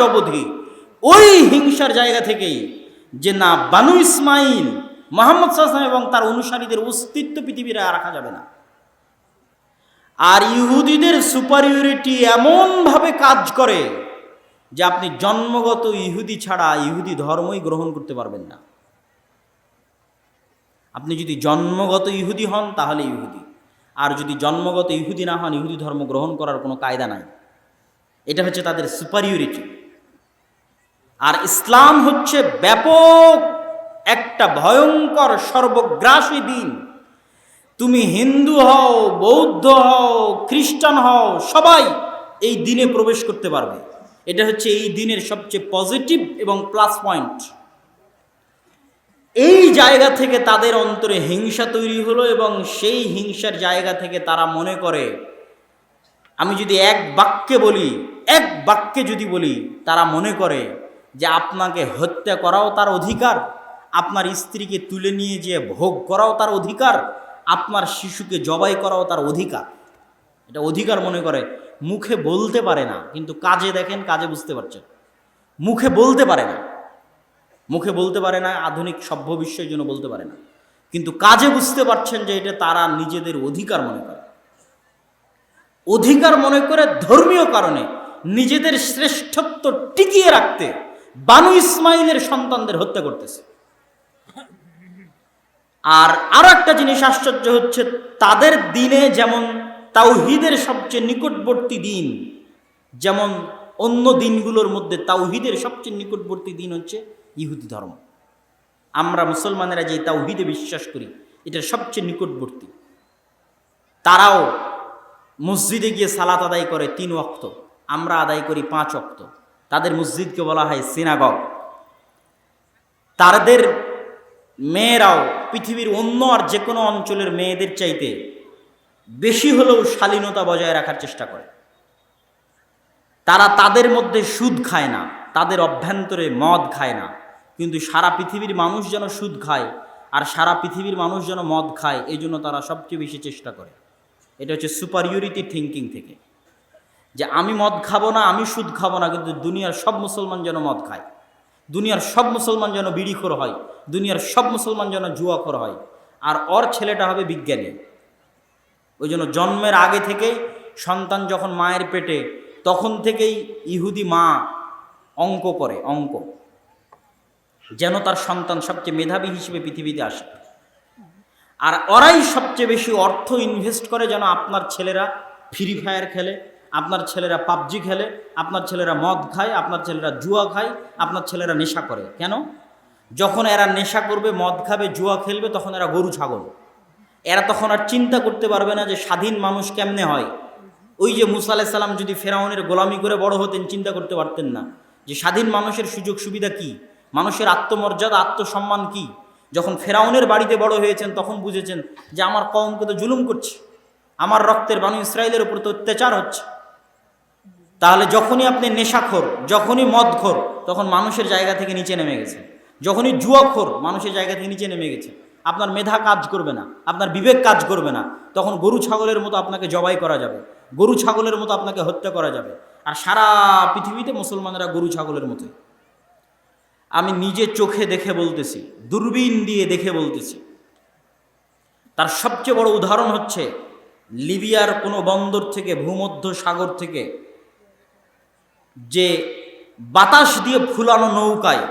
অবধি ওই হিংসার জায়গা থেকেই যে না বানু ইসমাইল, মোহাম্মদ সাল্লাম এবং তার অনুসারীদের অস্তিত্ব পৃথিবীর রাখা যাবে না। আর ইহুদিদের সুপারিয়রিটি এমনভাবে কাজ করে যে আপনি জন্মগত ইহুদি ছাড়া ইহুদি ধর্মই গ্রহণ করতে পারবেন না। আপনি যদি জন্মগত ইহুদি হন, তাহলে ইহুদি। আর যদি জন্মগত ইহুদি না হন, ইহুদি ধর্ম গ্রহণ করার কোনো কায়দা নাই। এটা হচ্ছে তাদের সুপারিয়রিটি আর ইসলাম হচ্ছে ব্যাপক একটা ভয়ঙ্কর সর্বগ্রাসী দিন। তুমি হিন্দু হও, বৌদ্ধ হও, খ্রিস্টান হও, সবাই এই দিনে প্রবেশ করতে পারবে। এটা হচ্ছে এই দিনের সবচেয়ে পজিটিভ এবং প্লাস পয়েন্ট। এই জায়গা থেকে তাদের অন্তরে হিংসা তৈরি হলো এবং সেই হিংসার জায়গা থেকে তারা মনে করে, আমি যদি এক বাক্যে বলি, এক বাক্যে যদি বলি, তারা মনে করে যে আপনাকে হত্যা করাও তার অধিকার, আপনার স্ত্রীকে তুলে নিয়ে যে ভোগ করাও তার অধিকার, আপনার শিশুকে জবাই করাও তার অধিকার। এটা অধিকার মনে করে, মুখে বলতে পারে না, কিন্তু কাজে দেখেন, কাজে বুঝতে পারছেন। মুখে বলতে পারে না। মুখে বলতে পারে না, আধুনিক সভ্য বিশ্বের জন্য বলতে পারে না। কিন্তু কাজে বুঝতে পারছেন যে এটা তারা নিজেদের অধিকার মনে করে। অধিকার মনে করে ধর্মীয় কারণে নিজেদের শ্রেষ্ঠত্ব টিকিয়ে রাখতে বানু ইসমাইলের সন্তানদের হত্যা করতেছে। আর আরও একটা জিনিস আশ্চর্য হচ্ছে, তাদের দিনে যেমন তাওহিদের সবচেয়ে নিকটবর্তী দিন, যেমন অন্য দিনগুলোর মধ্যে তাওহিদের সবচেয়ে নিকটবর্তী দিন হচ্ছে ইহুদি ধর্ম। আমরা মুসলমানেরা যে তাওহিদে বিশ্বাস করি, এটা সবচেয়ে নিকটবর্তী। তারাও মসজিদে গিয়ে সালাত আদায় করে তিন অক্ত আমরা আদায় করি পাঁচ অক্ত তাদের মসজিদকে বলা হয় সিনাগগ। তাদের মেয়েরাও পৃথিবীর অন্য আর যে কোনো অঞ্চলের মেয়েদের চাইতে বেশি হলেও শালীনতা বজায় রাখার চেষ্টা করে। তারা তাদের মধ্যে সুদ খায় না, তাদের অভ্যন্তরে মদ খায় না। কিন্তু সারা পৃথিবীর মানুষ যেন সুদ খায় আর সারা পৃথিবীর মানুষ যেন মদ খায় এই জন্য তারা সবচেয়ে বেশি চেষ্টা করে। এটা হচ্ছে সুপারিয়রিটি থিঙ্কিং থেকে। যে আমি মদ খাব না, আমি সুদ খাব না, কিন্তু দুনিয়ার সব মুসলমান যেন মদ খায়। দুনিয়ার সব মুসলমান যেন বিড়িখোর হয়, দুনিয়ার সব মুসলমান যেন জুয়াখোর হয়, আর ওর ছেলেটা হবে বিজ্ঞানী। ওই জন্য জন্মের আগে থেকেই সন্তান যখন মায়ের পেটে, তখন থেকেই ইহুদি মা অঙ্ক করে, অঙ্ক। যেন তার সন্তান সবচেয়ে মেধাবী হিসেবে পৃথিবীতে আসে। আর ওরাই সবচেয়ে বেশি অর্থ ইনভেস্ট করে যেন আপনার ছেলেরা ফ্রি ফায়ার খেলে। আপনার ছেলেরা পাবজি খেলে, আপনার ছেলেরা মদ খায়, আপনার ছেলেরা জুয়া খায়, আপনার ছেলেরা নেশা করে। কেন? যখন এরা নেশা করবে, মদ খাবে, জুয়া খেলবে, তখন এরা গরু, ছাগল। এরা তখন আর চিন্তা করতে পারবে না যে স্বাধীন মানুষ কেমনে হয়। ওই যে মুসা আলাইসাল্লাম যদি ফেরাউনের গোলামি করে বড় হতেন, চিন্তা করতে পারতেন না। যে স্বাধীন মানুষের সুযোগ সুবিধা কি? মানুষের আত্মমর্যাদা, আত্মসম্মান কি? যখন ফেরাউনের বাড়িতে বড় হয়েছেন, তখন বুঝেছেন যে আমার কমকে তো জুলুম করছে। আমার রক্তের বানু ইসরায়েলের উপর তো অত্যাচার হচ্ছে। তাহলে যখনই আপনি নেশাখোর, যখনই মদখোর, তখন মানুষের জায়গা থেকে নিচে নেমে গেছে। যখনই জুয়াখোর, মানুষের জায়গা থেকে নিচে নেমে গেছে। আপনার মেধা কাজ করবে না, আপনার বিবেক কাজ করবে না, তখন গরু ছাগলের মতো আপনাকে জবাই করা যাবে, গরু ছাগলের মতো আপনাকে হত্যা করা যাবে। আর সারা পৃথিবীতে মুসলমানেরা গরু ছাগলের মতোই। আমি নিজে চোখে দেখে বলতেছি, দূরবীন দিয়ে দেখে বলতেছি। তার সবচেয়ে বড় উদাহরণ হচ্ছে লিবিয়ার কোনো বন্দর থেকে ভূমধ্য সাগর থেকে যে বাতাস দিয়ে ফুলানো নৌকায়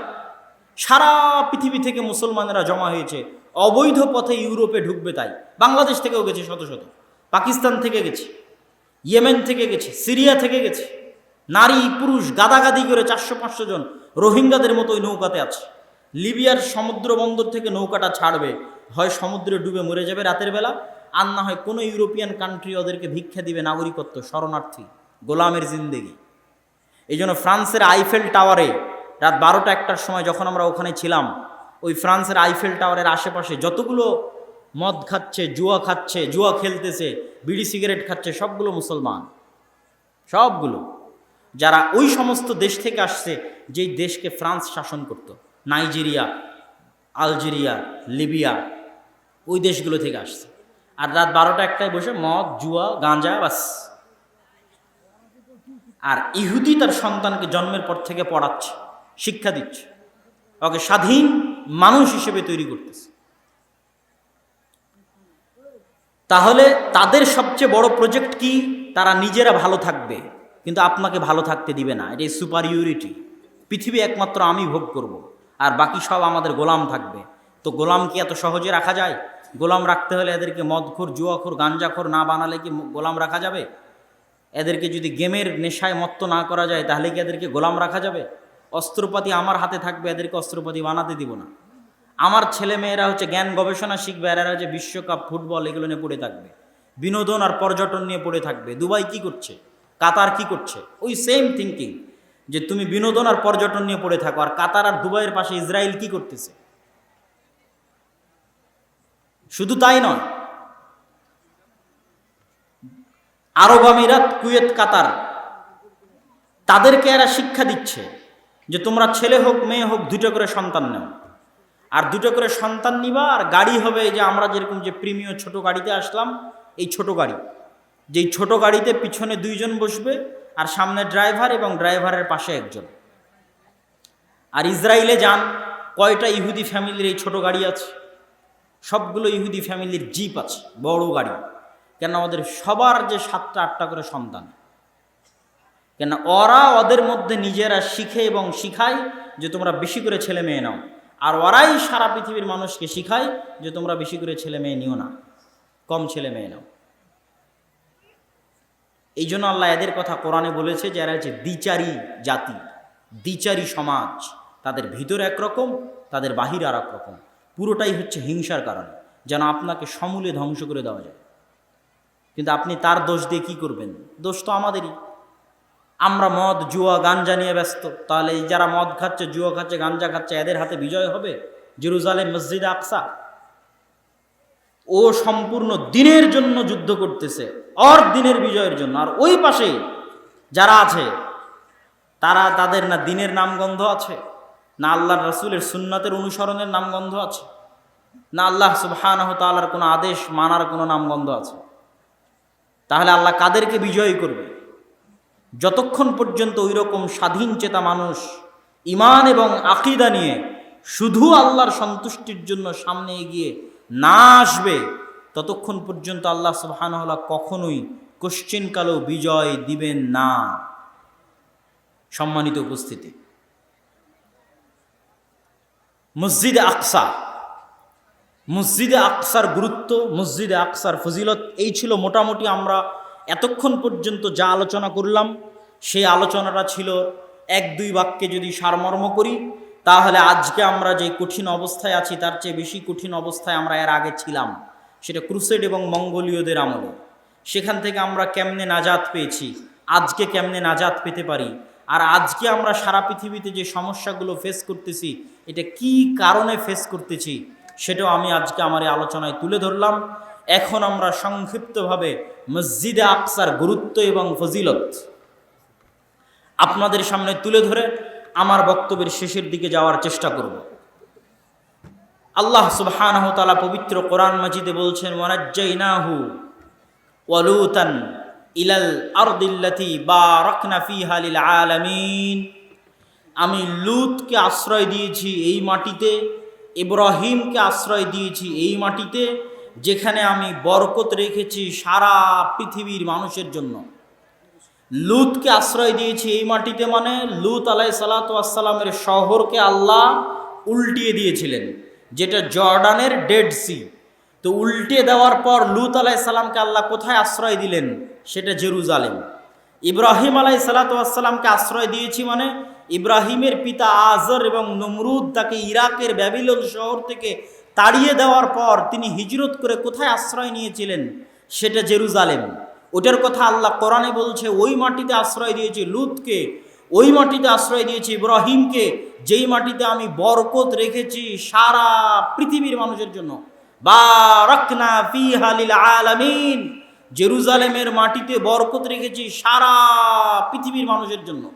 সারা পৃথিবী থেকে মুসলমানেরা জমা হয়েছে, অবৈধ পথে ইউরোপে ঢুকবে তাই। বাংলাদেশ থেকেও গেছে শত শত। পাকিস্তান থেকে গেছে, ইয়েমেন থেকে গেছে, সিরিয়া থেকে গেছে। নারী, পুরুষ গাদাগাদি করে চারশো পাঁচশো জন রোহিঙ্গাদের মতো ওই নৌকাতে আছে। লিবিয়ার সমুদ্র বন্দর থেকে নৌকাটা ছাড়বে, হয় সমুদ্রে ডুবে মরে যাবে রাতের বেলা, আর না হয় কোনো ইউরোপিয়ান কান্ট্রি ওদেরকে ভিক্ষা দিবে নাগরিকত্ব, শরণার্থী, গোলামের জিন্দেগি। এই জন্য ফ্রান্সের আইফেল টাওয়ারে রাত বারোটা একটার সময় যখন আমরা ওখানে ছিলাম, ওই ফ্রান্সের আইফেল টাওয়ারের আশেপাশে যতগুলো মদ খাচ্ছে, জুয়া খাচ্ছে, জুয়া খেলতেছে, বিড়ি সিগারেট খাচ্ছে, সবগুলো মুসলমান। সবগুলো। যারা ওই সমস্ত দেশ থেকে আসছে, যেই দেশকে ফ্রান্স শাসন করত, নাইজেরিয়া, আলজেরিয়া, লিবিয়া, ওই দেশগুলো থেকে আসছে। আর রাত বারোটা একটায় বসে মদ, জুয়া, গাঁজা, বাস। আর ইহুদি তার সন্তানকে জন্মের পর থেকে পড়াচ্ছে, শিক্ষা দিচ্ছে, ওকে স্বাধীন মানুষ হিসেবে তৈরি করতেছে। তাহলে তাদের সবচেয়ে বড় প্রজেক্ট কি? তারা নিজেরা ভালো থাকবে, কিন্তু আপনাকে ভালো থাকতে দিবে না। এটাই সুপারিয়রিটি পৃথিবী একমাত্র আমি ভোগ করব। আর বাকি সব আমাদের গোলাম থাকবে। তো গোলাম কি এত সহজে রাখা যায়? গোলাম রাখতে হলে এদেরকে মদখোর, জুয়াখোর, গাঞ্জাখোর না বানালে কি গোলাম রাখা যাবে? এদেরকে যদি গেমের নেশায় মত্ত না করা যায়, তাহলে কি এদেরকে গোলাম রাখা যাবে? অস্ত্রপাতি আমার হাতে থাকবে, এদেরকে অস্ত্রপাতি বানাতে দিব না। আমার ছেলে মেয়েরা হচ্ছে জ্ঞান গবেষণা শিখবে, আর এরা হচ্ছে বিশ্বকাপ, ফুটবল এগুলো নিয়ে পড়ে থাকবে। বিনোদন আর পর্যটন নিয়ে পড়ে থাকবে। দুবাই কি করছে? কাতার কি করছে? ওই সেম থিঙ্কিং যে তুমি বিনোদন আর পর্যটন নিয়ে পড়ে থাকো, আর কাতার আর দুবাইয়ের পাশে ইসরায়েল কি করতেছে? শুধু তাই নয় আরব আমিরাত, কুয়েত, কাতার। তাদেরকে এরা শিক্ষা দিচ্ছে যে তোমরা ছেলে হোক, মেয়ে হোক, দুটো করে সন্তান নেও। আর দুটো করে সন্তান নিবা, আর গাড়ি হবে যে আমরা যেরকম যে প্রিমিয় ছোট গাড়িতে আসলাম, এই ছোট গাড়ি। যেই ছোট গাড়িতে পিছনে দুইজন বসবে, আর সামনে ড্রাইভার এবং ড্রাইভারের পাশে একজন। আর ইসরায়েলে যান, কয়টা ইহুদি ফ্যামিলির এই ছোট গাড়ি আছে? সবগুলো ইহুদি ফ্যামিলির জিপ আছে, বড় গাড়ি। কেন ওদের সবার যে সাতটা আটটা করে সন্তান? কেন ওরা ওদের মধ্যে নিজেরা শিখে এবং শিখায় যে তোমরা বেশি করে ছেলে মেয়ে নাও, আর ওরাই সারা পৃথিবীর মানুষকে শিখায় যে তোমরা বেশি করে ছেলে মেয়ে নিও না, কম ছেলে মেয়ে নাও। এই জন্য আল্লাহ এদের কথা কোরআনে বলেছে যে এরা হচ্ছে দ্বিচারী জাতি, দ্বিচারী সমাজ। তাদের ভিতর একরকম, তাদের বাহির আর রকম। পুরোটাই হচ্ছে হিংসার কারণে। যেন আপনাকে সমূলে ধ্বংস করে দেওয়া যায়। কিন্তু আপনি তার দোষ দিয়ে কী করবেন? দোষ তো আমাদেরই। আমরা মদ, জুয়া, গাঞ্জা নিয়ে ব্যস্ত। তাহলে এই যারা মদ খাচ্ছে, জুয়া খাচ্ছে, গাঞ্জা খাচ্ছে, এদের হাতে বিজয় হবে? জেরুজালেম মসজিদ আকসা। ও সম্পূর্ণ দিনের জন্য যুদ্ধ করতেছে, অর দিনের বিজয়ের জন্য। আর ওই পাশে যারা আছে, তারা তাদের না দিনের নামগন্ধ আছে, না আল্লাহ রসুলের সুন্নাতের অনুসরণের নামগন্ধ আছে, না আল্লাহ তালার কোনো আদেশ মানার কোনো নামগন্ধ আছে। তাহলে আল্লাহ কাদেরকে বিজয়ী করবে? যতক্ষণ পর্যন্ত ওই রকম স্বাধীন চেতা মানুষ ইমান এবং আকিদা নিয়ে শুধু আল্লাহর সন্তুষ্টির জন্য সামনে এগিয়ে না আসবে, ততক্ষণ পর্যন্ত আল্লাহ সুবহানাহলা কখনোই কোশ্চিনকালেও বিজয় দিবেন না। সম্মানিত উপস্থিতি। মসজিদে আকসা মসজিদে আকসার গুরুত্ব, মসজিদে আকসার ফজিলত, এই ছিল মোটামুটি আমরা এতক্ষণ পর্যন্ত যা আলোচনা করলাম। সেই আলোচনাটা ছিল এক দুই বাক্যে যদি সারমর্ম করি, তাহলে আজকে আমরা যে কঠিন অবস্থায় আছি, তার চেয়ে বেশি কঠিন অবস্থায় আমরা এর আগে ছিলাম। সেটা ক্রুসেড এবং মঙ্গোলীয়দের আমলে। সেখান থেকে আমরা কেমনে নাজাত পেয়েছি, আজকে কেমনে নাজাত পেতে পারি, আর আজকে আমরা সারা পৃথিবীতে যে সমস্যাগুলো ফেস করতেছি, এটা কি কারণে ফেস করতেছি সেটাও আমি আজকে আমার এই আলোচনায় তুলে ধরলাম। এখন আমরা সংক্ষিপ্তভাবে মসজিদে আকসার গুরুত্ব এবং ফজিলত আপনাদের সামনে তুলে ধরে আমার বক্তব্যের শেষের দিকে যাওয়ার চেষ্টা করব। আল্লাহ সুবহানাহু তাআলা পবিত্র কোরআন মাজিদে বলছেন, ওয়ানাজ্জাইনাহু ওয়ালুতান ইলাল আরদিল্লাতি বারাকনা ফিহা লিল আলামিন। আমি লুতকে আশ্রয় দিয়েছি এই মাটিতে ইব্রাহিমকে আশ্রয় দিয়েছি এই মাটিতে, যেখানে আমি বরকত রেখেছি সারা পৃথিবীর মানুষের জন্য। লুতকে আশ্রয় দিয়েছি এই মাটিতে মানে লুত আলাই সালাতামের শহরকে আল্লাহ উল্টিয়ে দিয়েছিলেন, যেটা জর্ডানের ডেড সি। তো উল্টে দেওয়ার পর লুত আলাই সালামকে আল্লাহ কোথায় আশ্রয় দিলেন? সেটা জেরুজালেম। ইব্রাহিম আলাই সালাতামকে আশ্রয় দিয়েছি মানে ইব্রাহিমের পিতা আজর এবং নমরুদ তাকে ইরাকের ব্যাবিলন শহর থেকে তাড়িয়ে দেওয়ার পর তিনি হিজরত করে কোথায় আশ্রয় নিয়েছিলেন? সেটা জেরুজালেম। ওটার কথা আল্লাহ কোরআনে বলছে, ওই মাটিতে আশ্রয় দিয়েছে লুতকে, ওই মাটিতে আশ্রয় দিয়েছি ইব্রাহিমকে, যেই মাটিতে আমি বরকত রেখেছি সারা পৃথিবীর মানুষের জন্য। বারাকনা ফিহা লিল আলামিন। জেরুজালেমের মাটিতে বরকত রেখেছি সারা পৃথিবীর মানুষের জন্য।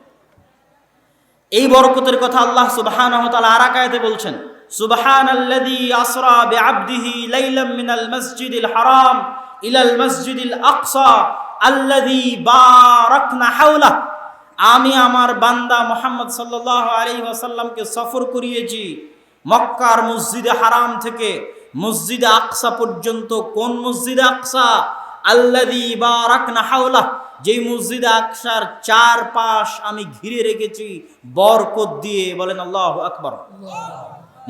এই বরকতের কথা আল্লাহ সুবহানাহু তাআলা আরাকায়াতে বলছেন, সুবহানাল্লাযী আসরা বিআবদিহি লাইলাম মিনাল মসজিদিল হারাম ইলাল মসজিদিল আকসা আল্লাযী বারাকনা হাওলা আমি আমার বান্দা মোহাম্মদ সাল্লাহ আলী ওয়াসাল্লামকে সফর করিয়েছি মক্কার মসজিদে হারাম থেকে। মসজিদে আকসা পর্যন্ত কোন মসজিদে আকসা? আল্লাদি বারাকনা হাওলা যেই মসজিদ আকসার চার পাশ আমি ঘিরে রেখেছি, বরকত দিয়ে বলেন আল্লাহ আকবর।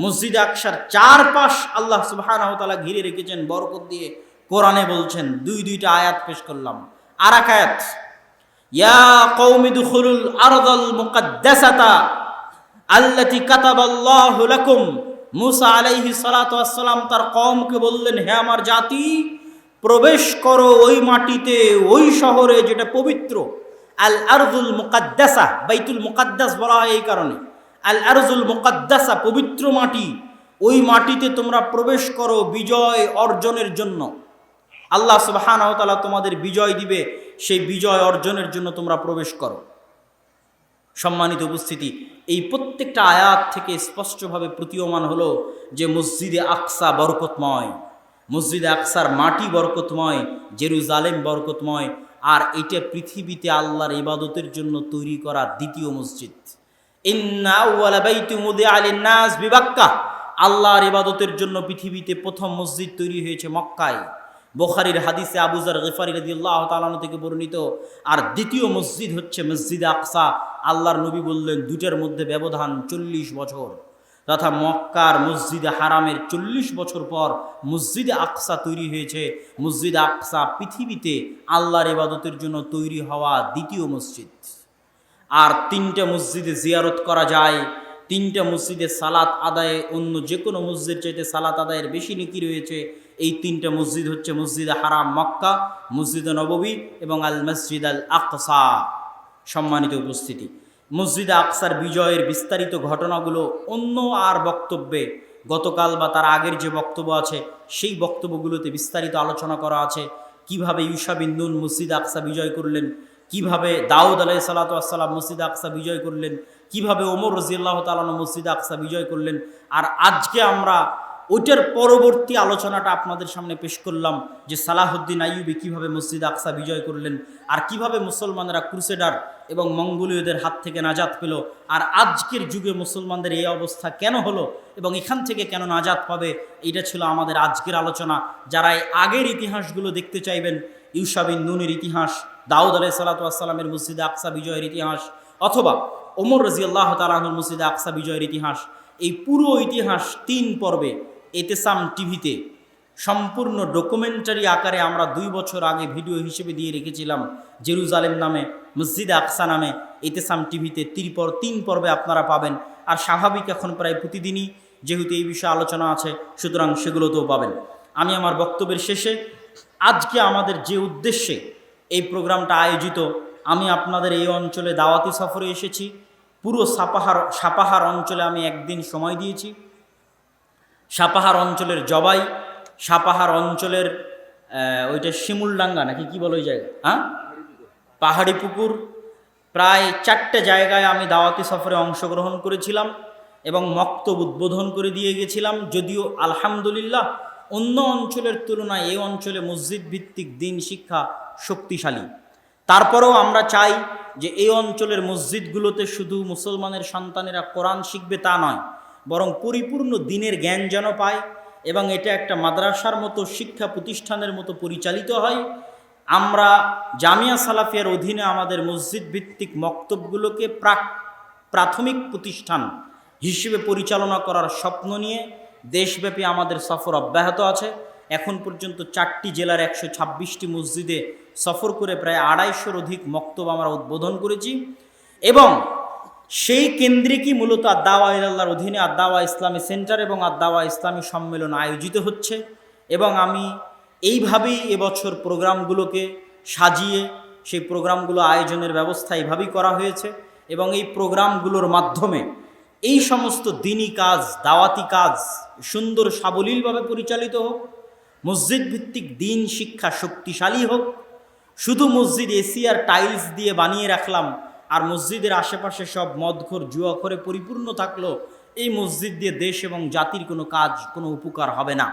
মসজিদ আকসার চার পাশ আল্লাহ সুবহানাহু ওয়া ঘিরে রেখেছেন, বরকত দিয়ে কোরআনে বলছেন, দুই দুইটা আয়াত পেশ করলাম। আর এক আয়াত, ইয়া কওমি দুখুলুল আরদাল মুকাদ্দাসাতা আল্লাতি কাতাবাল্লাহু লাকুম। মুসা আলাইহি সালাতু ওয়াসসালাম তার কওমকে বললেন, হে আমার জাতি প্রবেশ করো ওই মাটিতে, ওই শহরে যেটা পবিত্র। আল আরজুল মুকাদ্দাসা, বাইতুল মুকাদ্দাস বলা হয় এই কারণে। আল আরজুল মুকাদ্দাসা, পবিত্র মাটি। ওই মাটিতে তোমরা প্রবেশ করো বিজয় অর্জনের জন্য। আল্লাহ তাআলা তোমাদের বিজয় দিবে, সেই বিজয় অর্জনের জন্য তোমরা প্রবেশ করো। সম্মানিত উপস্থিতি, এই প্রত্যেকটা আয়াত থেকে স্পষ্টভাবে প্রতীয়মান হলো যে মসজিদে আকসা বরকতময়। মসজিদে আকসার মাটি বরকতময়, জেরুজালেম বরকতময়, আর এটা পৃথিবীতে আল্লাহর ইবাদতের জন্য তৈরি করা দ্বিতীয় মসজিদ। আল্লাহর ইবাদতের জন্য পৃথিবীতে প্রথম মসজিদ তৈরি হয়েছে মক্কায়। বোখারির হাদিসে আবুজার গেফারি রাদিয়াল্লাহ তাআলা থেকে বর্ণিত, আর দ্বিতীয় মসজিদ হচ্ছে মসজিদ আকসা। আল্লাহর নবী বললেন দুটার মধ্যে ব্যবধান চল্লিশ বছর। তথা মক্কার মসজিদে হারামের চল্লিশ বছর পর মসজিদে আকসা তৈরি হয়েছে। মসজিদে আকসা পৃথিবীতে আল্লাহর ইবাদতের জন্য তৈরি হওয়া দ্বিতীয় মসজিদ। আর তিনটা মসজিদে জিয়ারত করা যায়। তিনটা মসজিদে সালাত আদায়ে অন্য যে কোনো মসজিদ চাইতে সালাত আদায়ের বেশি নেকি রয়েছে। এই তিনটা মসজিদ হচ্ছে মসজিদে হারাম মক্কা, মসজিদে নববী এবং আল মসজিদ আল আকসা সম্মানিত উপস্থিতি। মসজিদে আকসার বিজয়ের বিস্তারিত ঘটনাগুলো অন্য আর বক্তব্যে, গতকাল বা তার আগের যে বক্তব্য আছে, সেই বক্তব্যগুলোতে বিস্তারিত আলোচনা করা আছে। কীভাবে ইউসা বিন নুন মসজিদ আকসা বিজয় করলেন? কীভাবে দাউদ আলাই সালাতাম মসজিদ আকসা বিজয় করলেন? কীভাবে ওমর রাজিয়াল্লাহ তালানো মসজিদ আকসা বিজয় করলেন? আর আজকে আমরা ওইটার পরবর্তী আলোচনাটা আপনাদের সামনে পেশ করলাম যে সালাহুদ্দিন আইয়ুবি কীভাবে মসজিদ আকসা বিজয় করলেন আর কীভাবে মুসলমানরা ক্রুসেডার এবং মঙ্গোলীয়দের হাত থেকে নাজাত পেল আর আজকের যুগে মুসলমানদের এই অবস্থা কেন হলো এবং এখান থেকে কেন নাজাত পাবে এটা ছিল আমাদের আজকের আলোচনা। যারা এই আগের ইতিহাসগুলো দেখতে চাইবেন ইউসাবিন নুনের ইতিহাস, দাউদ আলাই সালাতামের মসজিদে আকসা বিজয়ের ইতিহাস, অথবা ওমর রাজিয়াল্লাহ তালাহুর মসজিদে আকসা বিজয়ের ইতিহাস, এই পুরো ইতিহাস তিন পর্বে এতেসাম টিভিতে সম্পূর্ণ ডকুমেন্টারি আকারে আমরা দুই বছর আগে ভিডিও হিসেবে দিয়ে রেখেছিলাম জেরুজালেম নামে, মসজিদ আকসা নামে, এতেসাম টিভিতে তিরপর তিন পর্বে আপনারা পাবেন। আর স্বাভাবিক এখন প্রায় প্রতিদিনই যেহেতু এই বিষয়ে আলোচনা আছে, সুতরাং সেগুলোতেও পাবেন। আমি আমার বক্তব্যের শেষে আজকে আমাদের যে উদ্দেশ্যে এই প্রোগ্রামটা আয়োজিত, আমি আপনাদের এই অঞ্চলে দাওয়াতি সফরে এসেছি। পুরো সাপাহার সাপাহার অঞ্চলে আমি একদিন সময় দিয়েছি। সাপাহার অঞ্চলের জবাই, সাপাহার অঞ্চলের ওইটা শিমুলডাঙ্গা নাকি কি বলো ওই জায়গা? হ্যাঁ? পাহাড়ি পুকুর। প্রায় চারটে জায়গায় আমি দাওয়াতি সফরে অংশগ্রহণ করেছিলাম এবং মক্তব উদ্বোধন করে দিয়ে গেছিলাম। যদিও আলহামদুলিল্লাহ অন্য অঞ্চলের তুলনায় এই অঞ্চলে মসজিদ ভিত্তিক দিন শিক্ষা শক্তিশালী। তারপরেও আমরা চাই যে এই অঞ্চলের মসজিদগুলোতে শুধু মুসলমানের সন্তানেরা কোরআন শিখবে তা নয় বরং পরিপূর্ণ দিনের জ্ঞান যেন পায় এবং এটা একটা মাদ্রাসার মতো শিক্ষা প্রতিষ্ঠানের মতো পরিচালিত হয়। আমরা জামিয়া সালাফিয়ার অধীনে আমাদের মসজিদ ভিত্তিক মক্তবগুলোকে প্রাক, প্রাথমিক প্রতিষ্ঠান হিসেবে পরিচালনা করার স্বপ্ন নিয়ে দেশব্যাপী আমাদের সফর অব্যাহত আছে। এখন পর্যন্ত চারটি জেলার একশো ছাব্বিশটি মসজিদে সফর করে প্রায় আড়াইশোর অধিক মক্তব আমরা উদ্বোধন করেছি এবং সেই কেন্দ্রে কি মূলত আদাওয়া ইল্লাহর অধীনে আদাওয়া ইসলামী সেন্টার এবং আদাওয়া ইসলামী সম্মেলন আয়োজিত হচ্ছে এবং আমি এইভাবেই এবছর প্রোগ্রামগুলোকে সাজিয়ে সেই প্রোগ্রামগুলো আয়োজনের ব্যবস্থা এইভাবেই করা হয়েছে এবং এই প্রোগ্রামগুলোর মাধ্যমে এই সমস্ত দিনই কাজ, দাওয়াতি কাজ সুন্দর সাবলীলভাবে পরিচালিত হোক মসজিদ ভিত্তিক দিন শিক্ষা শক্তিশালী হোক, শুধু মসজিদ এসি আর টাইলস দিয়ে বানিয়ে রাখলাম আর মসজিদের আশেপাশে সব মদঘর জুয়াখরে পরিপূর্ণ থাকল, এই মসজিদ দিয়ে দেশ এবং জাতির কোনো কাজ, কোনো উপকার হবে না।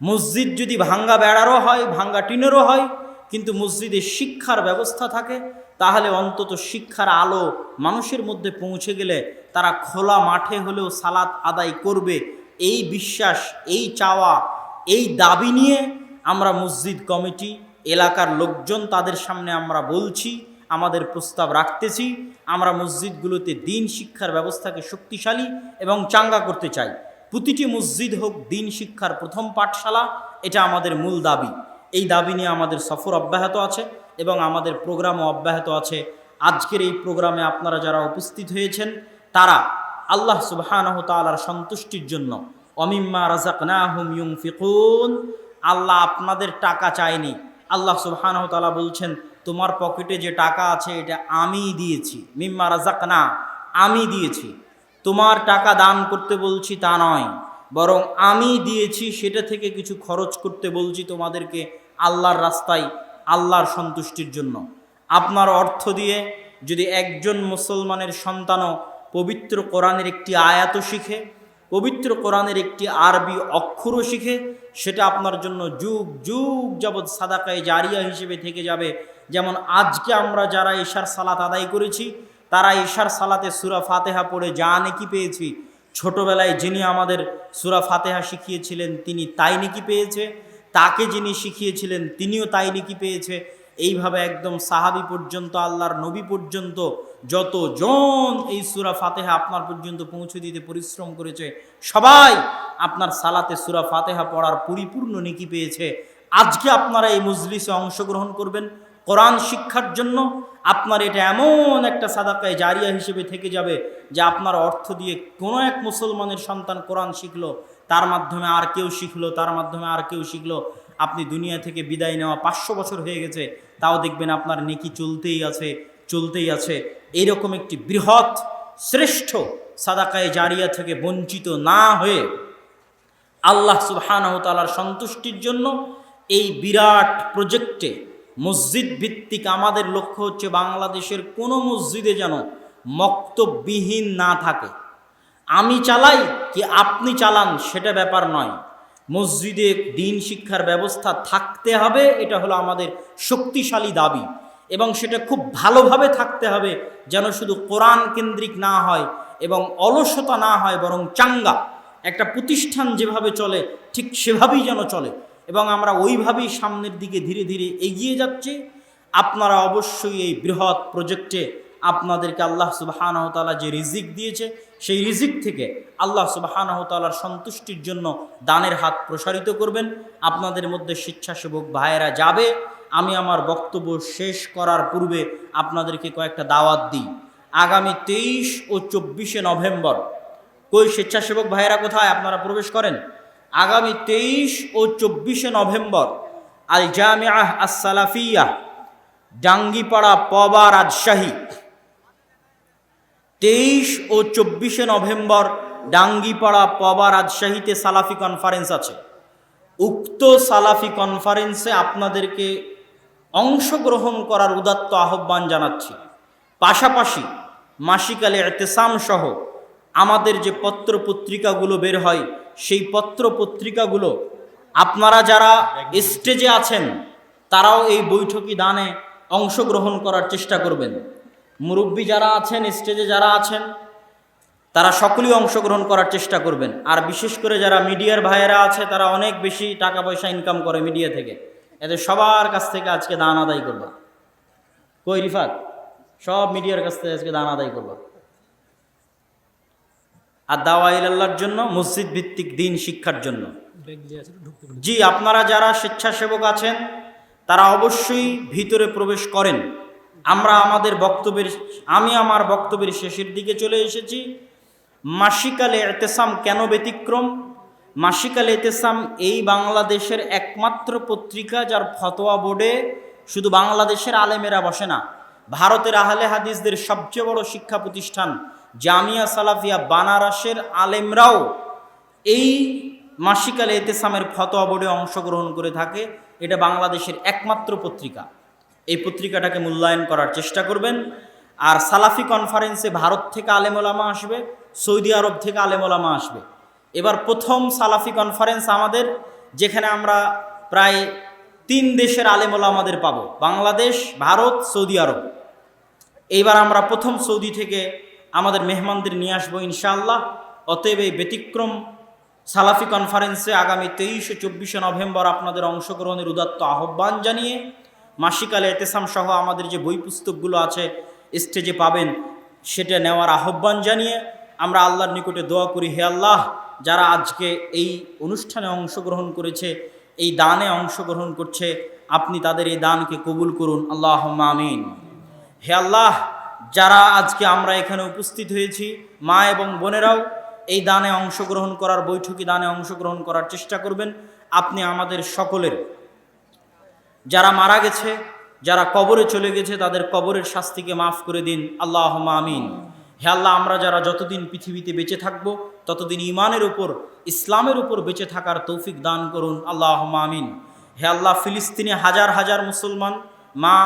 মসজিদ যদি ভাঙ্গা বেড়ারও হয়, ভাঙ্গা টিনেরও হয়, কিন্তু মসজিদে শিক্ষার ব্যবস্থা থাকে, তাহলে অন্তত শিক্ষার আলো মানুষের মধ্যে পৌঁছে গেলে তারা খোলা মাঠে হলেও সালাত আদায় করবে। এই বিশ্বাস, এই চাওয়া, এই দাবি নিয়ে আমরা মসজিদ কমিটি, এলাকার লোকজন তাদের সামনে আমরা বলছি আমাদের প্রস্তাব রাখতেছি। আমরা মসজিদগুলোতে দিন শিক্ষার ব্যবস্থাকে শক্তিশালী এবং চাঙ্গা করতে চাই। প্রতিটি মসজিদ হোক দিন শিক্ষার প্রথম পাঠশালা, এটা আমাদের মূল দাবি। এই দাবি নিয়ে আমাদের সফর অব্যাহত আছে এবং আমাদের প্রোগ্রামও অব্যাহত আছে। আজকের এই প্রোগ্রামে আপনারা যারা উপস্থিত হয়েছেন, তারা আল্লাহ সুবহানাহু তাআলার সন্তুষ্টির জন্য অমিম্মা রাজাকনাহুম ইউনফিকুন। আল্লাহ আপনাদের টাকা চায়নি। আল্লাহ সুবহানাহু তাআলা বলছেন তোমার পকেটে যে টাকা আছে, এটা আমি দিয়েছি। মিম্মা রাজাক না আমি দিয়েছি। তোমার টাকা দান করতে বলছি তা নয়, বরং আমি দিয়েছি, সেটা থেকে কিছু খরচ করতে বলছি তোমাদেরকে আল্লাহর রাস্তায়, আল্লাহর সন্তুষ্টির জন্য। আপনার অর্থ দিয়ে যদি একজন মুসলমানের সন্তানও পবিত্র কোরআনের একটি আয়াত শিখে, পবিত্র কোরআনের একটি আরবি অক্ষরও শিখে, সেটা আপনার জন্য যুগ যুগ যাবৎ সাদাকায় জারিয়া হিসেবে থেকে যাবে। যেমন আজকে আমরা যারা ঈশার সালাত আদায় করেছি, তারা ঈশার সালাতে সুরা ফাতেহা পড়ে যা নেকি পেয়েছি। ছোটবেলায় যিনি আমাদের সুরা ফাতেহা শিখিয়েছিলেন, তিনি তাই নেকি পেয়েছে। তাকে যিনি শিখিয়েছিলেন, তিনিও তাই নেকি পেয়েছে। এইভাবে একদম সাহাবি পর্যন্ত, আল্লাহর নবী পর্যন্ত যতজন এই সুরা ফাতেহা আপনার পর্যন্ত পৌঁছে দিতে পরিশ্রম করেছে, সবাই আপনার সালাতে সুরা ফাতেহা পড়ার পরিপূর্ণ নেকি পেয়েছে। আজকে আপনারা এই মজলিসে অংশগ্রহণ করবেন। কোরআন শিক্ষার জন্য আপনার এটা এমন একটা সাদাকায় জারিয়া হিসেবে থেকে যাবে যে আপনার অর্থ দিয়ে কোনো এক মুসলমানের সন্তান কোরআন শিখলো, তার মাধ্যমে আর কেউ শিখলো, তার মাধ্যমে আর কেউ শিখলো। আপনি দুনিয়া থেকে বিদায় নেওয়া পাঁচশো বছর হয়ে গেছে, তাও দেখবেন আপনার নেকি চলতেই আছে চলতেই আছে। এইরকম একটি বৃহৎ, শ্রেষ্ঠ সাদাকায় জারিয়া থেকে বঞ্চিত না হয়ে আল্লাহ সুবহানাহু তাআলার সন্তুষ্টির জন্য এই বিরাট প্রজেক্টে মসজিদ ভিত্তিক আমাদের লক্ষ্য হচ্ছে বাংলাদেশের কোনো মসজিদে যেন মক্তববিহীন না থাকে। আমি চালাই কি আপনি চালান সেটা ব্যাপার নয়। মসজিদে দিন শিক্ষার ব্যবস্থা থাকতে হবে, এটা হলো আমাদের শক্তিশালী দাবি। এবং সেটা খুব ভালোভাবে থাকতে হবে যেন শুধু কোরআন কেন্দ্রিক না হয় এবং অলসতা না হয়, বরং চাঙ্গা। একটা প্রতিষ্ঠান যেভাবে চলে, ঠিক সেভাবেই যেন চলে। এবং আমরা ওইভাবেই সামনের দিকে ধীরে ধীরে এগিয়ে যাচ্ছি। আপনারা অবশ্যই এই বৃহৎ প্রজেক্টে আপনাদেরকে আল্লাহ সুবাহানহ তালা যে রিজিক দিয়েছে, সেই রিজিক থেকে আল্লাহ সুবাহানহ তালার সন্তুষ্টির জন্য দানের হাত প্রসারিত করবেন। আপনাদের মধ্যে স্বেচ্ছাসেবক ভাইয়েরা যাবে। আমি আমার বক্তব্য শেষ করার পূর্বে আপনাদেরকে কয়েকটা দাওয়াত দিই। আগামী তেইশ ও চব্বিশে নভেম্বর, কই স্বেচ্ছাসেবক ভাইয়েরা কোথায়? আপনারা প্রবেশ করেন। আগামী তেইশ ও চব্বিশে নভেম্বর আল জামিয়াহ আসসালাফিয়া ডাঙ্গিপাড়া পবা রাজশাহী। তেইশ ও চব্বিশে নভেম্বর ডাঙ্গিপাড়া পবা রাজশাহীতে সালাফি কনফারেন্স আছে। উক্ত সালাফি কনফারেন্সে আপনাদেরকে অংশগ্রহণ করার উদাত্ত আহ্বান জানাচ্ছি। পাশাপাশি মাসিকালে এতেসাম সহ আমাদের যে পত্র পত্রিকাগুলো বের হয়, সেই পত্র পত্রিকাগুলো আপনারা যারা স্টেজে আছেন, তারাও এই বৈঠকি দানে অংশগ্রহণ করার চেষ্টা করবেন। মুরব্বী যারা আছেন, স্টেজে যারা আছেন, তারা সকলেই অংশগ্রহণ করার চেষ্টা করবেন। আর বিশেষ করে যারা মিডিয়ার ভাইয়েরা আছে, তারা অনেক বেশি টাকা পয়সা ইনকাম করে মিডিয়া থেকে। এদের সবার কাছ থেকে আজকে দান আদায় করবা। কই রিফাত? সব মিডিয়ার কাছ থেকে আজকে দান আদায় করবা। আর দাওয়াইল আল্লাহর জন্য, মসজিদ ভিত্তিক দিন শিক্ষার জন্য। জি, আপনারা যারা স্বেচ্ছাসেবক আছেন, তারা অবশ্যই ভিতরে প্রবেশ করেন। আমরা আমাদের বক্তব্যের, আমি আমার বক্তব্যের শেষের দিকে চলে এসেছি। মাসিকালে এতেসাম কেন ব্যতিক্রম? মাসিকালে এতেসাম এই বাংলাদেশের একমাত্র পত্রিকা যার ফতোয়া বোর্ডে শুধু বাংলাদেশের আলেমেরা বসে না, ভারতের আহলে হাদিসদের সবচেয়ে বড় শিক্ষা প্রতিষ্ঠান জামিয়া সালাফিয়া, বানারসের আলেমরাও এই মাসিকালে এতেসামের ফতোয়া বোর্ডে অংশগ্রহণ করে থাকে। এটা বাংলাদেশের একমাত্র পত্রিকা। এই পত্রিকাটাকে মূল্যায়ন করার চেষ্টা করবেন। আর সালাফি কনফারেন্সে ভারত থেকে আলেমোলামা আসবে, সৌদি আরব থেকে আলেমোলামা আসবে। এবার প্রথম সালাফি কনফারেন্স আমাদের, যেখানে আমরা প্রায় তিন দেশের আলেমোলামাদের পাবো, বাংলাদেশ, ভারত, সৌদি আরব। এইবার আমরা প্রথম সৌদি থেকে আমাদের মেহমানদের নিয়ে আসব ইনশাআল্লাহ। অতএব এই ব্যতিক্রম সালাফি কনফারেন্সে আগামী তেইশে, চব্বিশে নভেম্বর আপনাদের অংশগ্রহণের উদাত্ত আহ্বান জানিয়ে মাসিকালে এতেসাম সহ আমাদের যে বই পুস্তকগুলো আছে স্টেজে পাবেন, সেটা নেওয়ার আহ্বান জানিয়ে আমরা আল্লাহর নিকটে দোয়া করি, হে আল্লাহ, যারা আজকে এই অনুষ্ঠানে অংশগ্রহণ করেছে, এই দানে অংশগ্রহণ করছে, আপনি তাদের এই দানকে কবুল করুন। আল্লাহ আমিন। হে আল্লাহ যারা আজকে আমরা এখানে উপস্থিত হয়েছি, মা এবং বোনেরাও এই দানে অংশগ্রহণ করার বৈঠকি দানে অংশগ্রহণ করার চেষ্টা করবেন। আপনি আমাদের সকলের, যারা মারা গেছে, যারা কবরে চলে গেছে, তাদের কবরের শাস্তিকে মাফ করে দিন। আল্লাহ আমিন। হে আল্লাহ, আমরা যারা যতদিন পৃথিবীতে বেঁচে থাকব, ততদিন ইমানের উপর, ইসলামের উপর বেঁচে থাকার তৌফিক দান করুন। আল্লাহ আমিন। হে আল্লাহ, ফিলিস্তিনে হাজার হাজার মুসলমান, মা,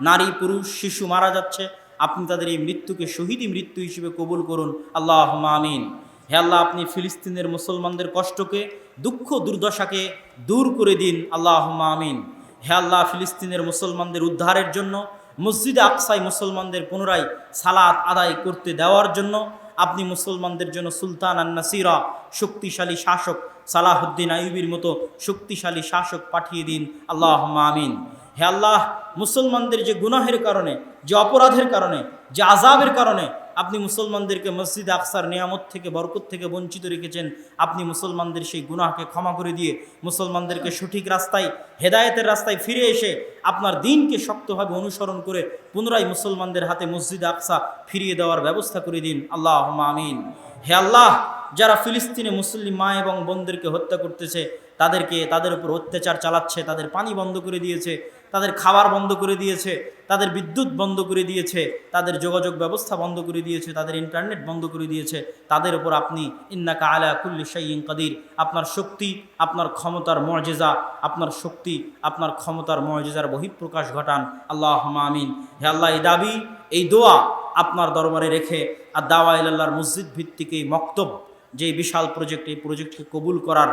নারী, পুরুষ, শিশু মারা যাচ্ছে। আপনি তাদের এই মৃত্যুকে শহীদী মৃত্যু হিসেবে কবুল করুন। আল্লাহ আমিন। হে আল্লাহ, আপনি ফিলিস্তিনের মুসলমানদের কষ্টকে, দুঃখ দুর্দশাকে দূর করে দিন। আল্লাহ আমিন। হে আল্লাহ, ফিলিস্তিনের মুসলমানদের উদ্ধারের জন্য, মসজিদে আকসাই মুসলমানদের পুনরায় সালাত আদায় করতে দেওয়ার জন্য, আপনি মুসলমানদের জন্য সুলতান আন নাসিরা শক্তিশালী শাসক সালাহুদ্দিন আইবির মতো শক্তিশালী শাসক পাঠিয়ে দিন। আল্লাহ আমিন। হে আল্লাহ, মুসলমানদের যে গুনাহের কারণে, যে অপরাধের কারণে, যে আজাবের কারণে আপনি মুসলমানদেরকে মসজিদ আকসার নিয়ামত থেকে, বরকত থেকে বঞ্চিত রেখেছেন, আপনি মুসলমানদের সেই গুনাহকে ক্ষমা করে দিয়ে মুসলমানদেরকে সঠিক রাস্তায়, হেদায়েতের রাস্তায় ফিরে এসে আপনার দিনকে শক্তভাবে অনুসরণ করে পুনরায় মুসলমানদের হাতে মসজিদ আকসা ফিরিয়ে দেওয়ার ব্যবস্থা করে দিন। আল্লাহ আমিন। হে আল্লাহ, যারা ফিলিস্তিনে মুসলিম মা এবং বোনদেরকে হত্যা করতেছে, তাদেরকে, তাদের উপর অত্যাচার চালাচ্ছে, তাদের পানি বন্ধ করে দিয়েছে তাদের খাবার বন্ধ করে দিয়েছে, তাদের বিদ্যুৎ বন্ধ করে দিয়েছে, তাদের যোগাযোগ ব্যবস্থা বন্ধ করে দিয়েছে, তাদের ইন্টারনেট বন্ধ করে দিয়েছে, তাদের উপর আপনি ইন্নাকা আলা কুল্লি শাইইন কাদির। আপনার শক্তি, আপনার ক্ষমতার মর্যাদা, আপনার শক্তি, আপনার ক্ষমতার মর্যাদার বহিঃপ্রকাশ ঘটান। আল্লাহ আমিন। হে আল্লাহ, এই দাবি, এই দোয়া আপনার দরবারে রেখে, আর দাওয়া ইল্লাহর মসজিদ ভিত্তিক এই মক্তব যে বিশাল প্রজেক্ট এই প্রজেক্টকে কবুল করার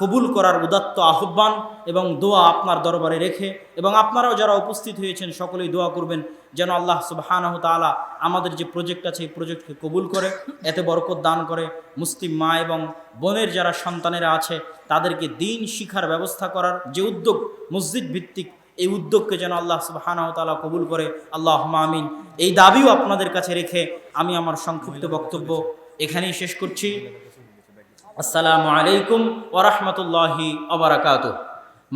কবুল করার উদাত্ত আহ্বান এবং দোয়া আপনার দরবারে রেখে এবং আপনারাও যারা উপস্থিত হয়েছেন সকলেই দোয়া করবেন যেন আল্লাহ সুবাহানাহ তাআলা আমাদের যে প্রজেক্ট আছে এই প্রজেক্টকে কবুল করে, এতে বরকত দান করে। মুসলিম মা এবং বোনের যারা সন্তানেরা আছে, তাদেরকে দিন শিখার ব্যবস্থা করার যে উদ্যোগ, মসজিদ ভিত্তিক এই উদ্যোগকে যেন আল্লাহ সুবাহানাহ তাআলা কবুল করে। আল্লাহ আমিন। এই দাবিও আপনাদের কাছে রেখে আমি আমার সংক্ষিপ্ত বক্তব্য এখানেই শেষ করছি। আসসালামু আলাইকুম ওরহমতুল্লাহি অবরাকাত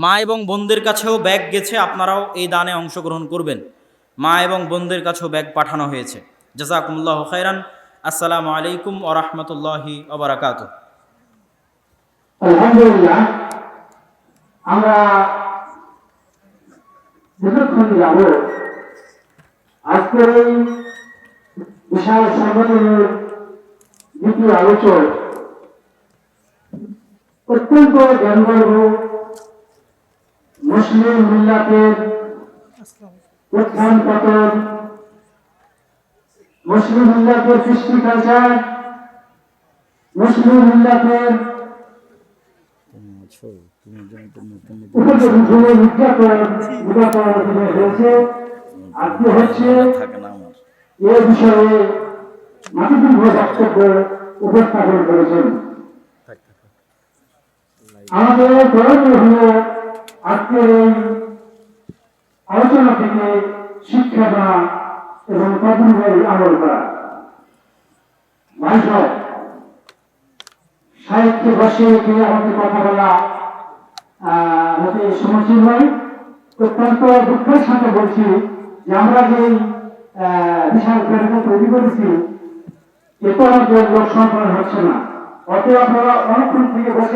মা এবং বোনদের কাছেও ব্যাগ গেছে, আপনারাও এই দানে অংশগ্রহণ করবেন। মা এবং বোনদের কাছেও ব্যাগ পাঠানো হয়েছে। জাজাকুমুল্লাহ খাইরান আসসালামু আলাইকুম ওরহমতুল্লাহি অবরাকাত আলহামদুলিল্লাহ, আমরা দীর্ঘক্ষণ যাব, আজকের বিশাল সংগঠনের দ্বিতীয় আলোচক অত্যন্ত জ্ঞানগর্ভ মুসলিম মিল্লাতের উত্থান পতন। মুসলিম মিল্লাতের সৃষ্টি কালচার। মুসলিম মিল্লাতের উপস্থাপন করেছেন। আমাদের করণীয় হল আজকের এই আলোচনা থেকে শিক্ষা দেওয়া এবং তদনুযায়ী আমল করা সাহেব, সাহিত্যে বসে রেখে আমাকে কথা বলা হতে সমীচীন নয়। অত্যন্ত দুঃখের সাথে বলছি যে আমরা যে বিশাল প্রেরণা তৈরি করেছি এতে আমাদের লোক সংখ্যা হচ্ছে না। অতএব আপনারা অনেকক্ষণ থেকে বসে